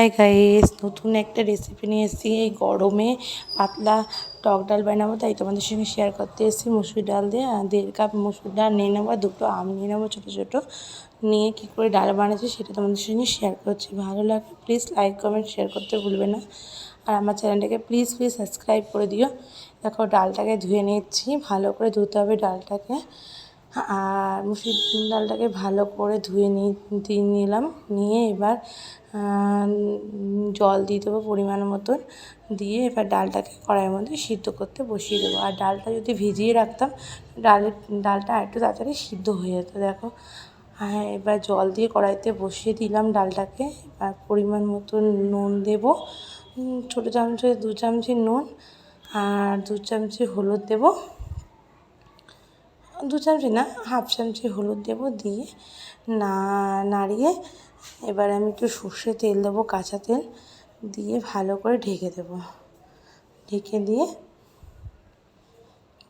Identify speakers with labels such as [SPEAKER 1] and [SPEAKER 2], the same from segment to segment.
[SPEAKER 1] Hi guys নতুন একটা recipe নিয়ে এসেছি। এই গরমে পাতলা টক ডাল বানাবো, তাই তোমাদের সঙ্গে শেয়ার করতে এসেছি। মুসুর ডাল দিয়ে দেড় কাপ মুসুর ডাল নিয়ে নেব দুটো আম নিয়ে নেব ছোটো ছোটো। নিয়ে কী করে ডাল বানাচ্ছি সেটা তোমাদের সঙ্গে শেয়ার করছি। ভালো লাগলে প্লিজ লাইক কমেন্ট শেয়ার করতে ভুলবে না। আর আমার চ্যানেলটাকে প্লিজ প্লিজ সাবস্ক্রাইব করে দিও। দেখো, ডালটাকে ধুয়ে নিচ্ছি। ভালো করে ধুতে হবে ডালটাকে। আর মুসুর ডালটাকে ভালো করে ধুয়ে নিয়ে নিলাম। নিয়ে এবার জল দিয়ে দেবো পরিমাণ মতন। দিয়ে এবার ডালটাকে কড়াইয়ের মধ্যে সিদ্ধ করতে বসিয়ে দেবো। আর ডালটা যদি ভিজিয়ে রাখতাম ডালের ডালটা একটু তাড়াতাড়ি সিদ্ধ হয়ে যেত, দেখো। হ্যাঁ এবার জল দিয়ে কড়াইতে বসিয়ে দিলাম ডালটাকে। আর পরিমাণ মতন নুন দেবো। ছোটো চামচে, দু চামচি নুন আর দু চামচি হলুদ দেবো। দু চামচি না, হাফ চামচি হলুদ দেবো দিয়ে না, নাড়িয়ে এবার আমি একটু সর্ষে তেল দেবো, কাঁচা তেল দিয়ে ভালো করে ঢেকে দেবো। ঢেকে দিয়ে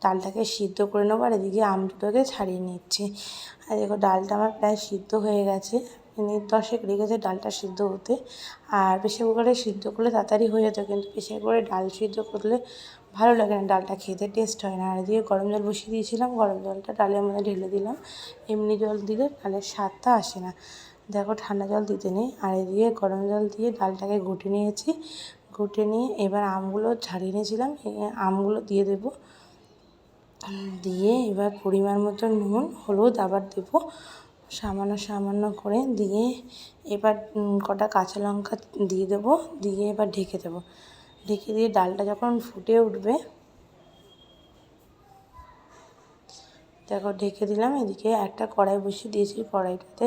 [SPEAKER 1] ডালটাকে সিদ্ধ করে নেব আর এদিকে আম দুটোকে ছাড়িয়ে নিচ্ছি। আর দেখো, ডালটা আমার প্রায় সিদ্ধ হয়ে গেছে। মিনিট দশেক লেগেছে ডালটা সিদ্ধ হতে। আর প্রেশার কুকারে সিদ্ধ করলে তাড়াতাড়ি হয়ে যেত, কিন্তু প্রেশার কুকারে ডাল সিদ্ধ করলে ভালো লাগে না ডালটা খেতে টেস্ট হয় না। আর দিয়ে গরম জল বসিয়ে দিয়েছিলাম, গরম জলটা ডালের মধ্যে ঢেলে দিলাম। এমনি জল দিলে ডালের স্বাদটা আসে না। দেখো ঠান্ডা জল দিতে নেই। আর এদিকে গরম জল দিয়ে ডালটাকে ঘুটে নিয়েছি। ঘুটে নিয়ে এবার আমগুলো ছাড়িয়ে নিয়েছিলাম আমগুলো দিয়ে দেবো। দিয়ে এবার পরিমাণ মতো নুন, হলুদ আবার দেবো। সামান্য সামান্য করে দিয়ে এবার কটা কাঁচা লঙ্কা দিয়ে দেবো, দিয়ে এবার ঢেকে দেবো। ঢেকে দিয়ে ডালটা যখন ফুটে উঠবে, দেখো ঢেকে দিলাম, এদিকে একটা কড়াই বসিয়ে দিয়েছি। কড়াইটাতে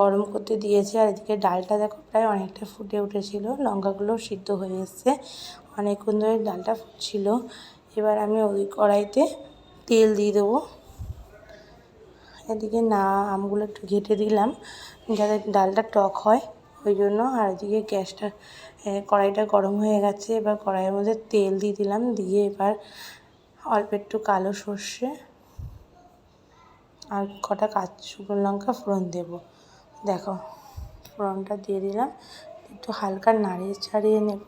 [SPEAKER 1] গরম করতে দিয়েছি, আর এদিকে ডালটা দেখো প্রায় অনেকটা ফুটে উঠেছিল, লঙ্কাগুলো সিদ্ধ হয়ে এসছে, অনেকক্ষণ ধরে ডালটা ফুটছিল। এবার আমি ওই কড়াইতে তেল দিয়ে দেবো। এদিকে না আমগুলো একটু ঘেটে দিলাম, যাতে ডালটা টক হয়, ওই জন্য। আর এদিকে গ্যাসটা কড়াইটা গরম হয়ে গেছে, এবার কড়াইয়ের মধ্যে তেল দিয়ে দিলাম, দিয়ে এবার অল্প একটু কালো সর্ষে আর কটা কাঁচ শুকনো লঙ্কা ফোড়ন দেবো। দেখো, ফোড়নটা দিয়ে দিলাম, একটু হালকা নাড়িয়ে ছাড়িয়ে নেব।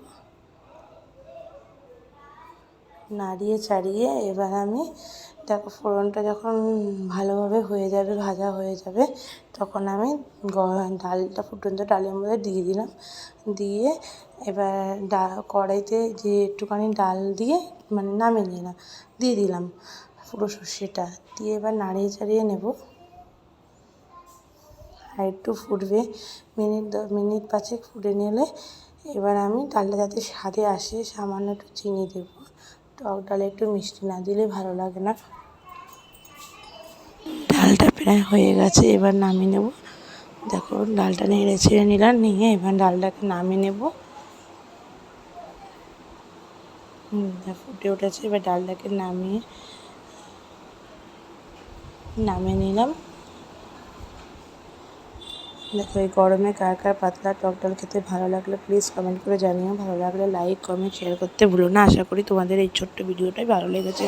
[SPEAKER 1] নাড়িয়ে চাড়িয়ে এবার আমি দেখো ফোড়নটা যখন ভালোভাবে হয়ে যাবে, ভাজা হয়ে যাবে, তখন আমি ডালটা, ফুটন্ত ডালের মধ্যে দিয়ে দিলাম। দিয়ে এবার ডা, কড়াইতে যে একটুখানি ডাল দিয়ে মানে নামিয়ে নিলাম, দিয়ে দিলাম পুরো সর্ষেটা। দিয়ে এবার নাড়িয়ে চাড়িয়ে নেব। আর একটু ফুটবে, মিনিট মিনিট পাঁচেক ফুটে নিলে এবার আমি ডালটা যাতে স্বাদে আসে, সামান্য একটু চিনি দেবো। টক ডালে একটু মিষ্টি না দিলে ভালো লাগে না। ডালটা প্রায় হয়ে গেছে, এবার নামিয়ে নেব। দেখো, ডালটা নেড়ে ছেড়ে নিলাম, নিয়ে এবার ডালটাকে নামিয়ে নেব। ফুটে উঠেছে, এবার ডালটাকে নামিয়ে নামিয়ে নিলাম। দেখো এই গরমে কার কার পাতলা টক ডাল খেতে ভালো লাগলে প্লিজ কমেন্ট করে জানিও। ভালো লাগলে লাইক কমেন্ট শেয়ার করতে ভুলো না। আশা করি তোমাদের এই ছোট্ট ভিডিওটাই ভালো লেগেছে।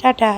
[SPEAKER 1] টাটা!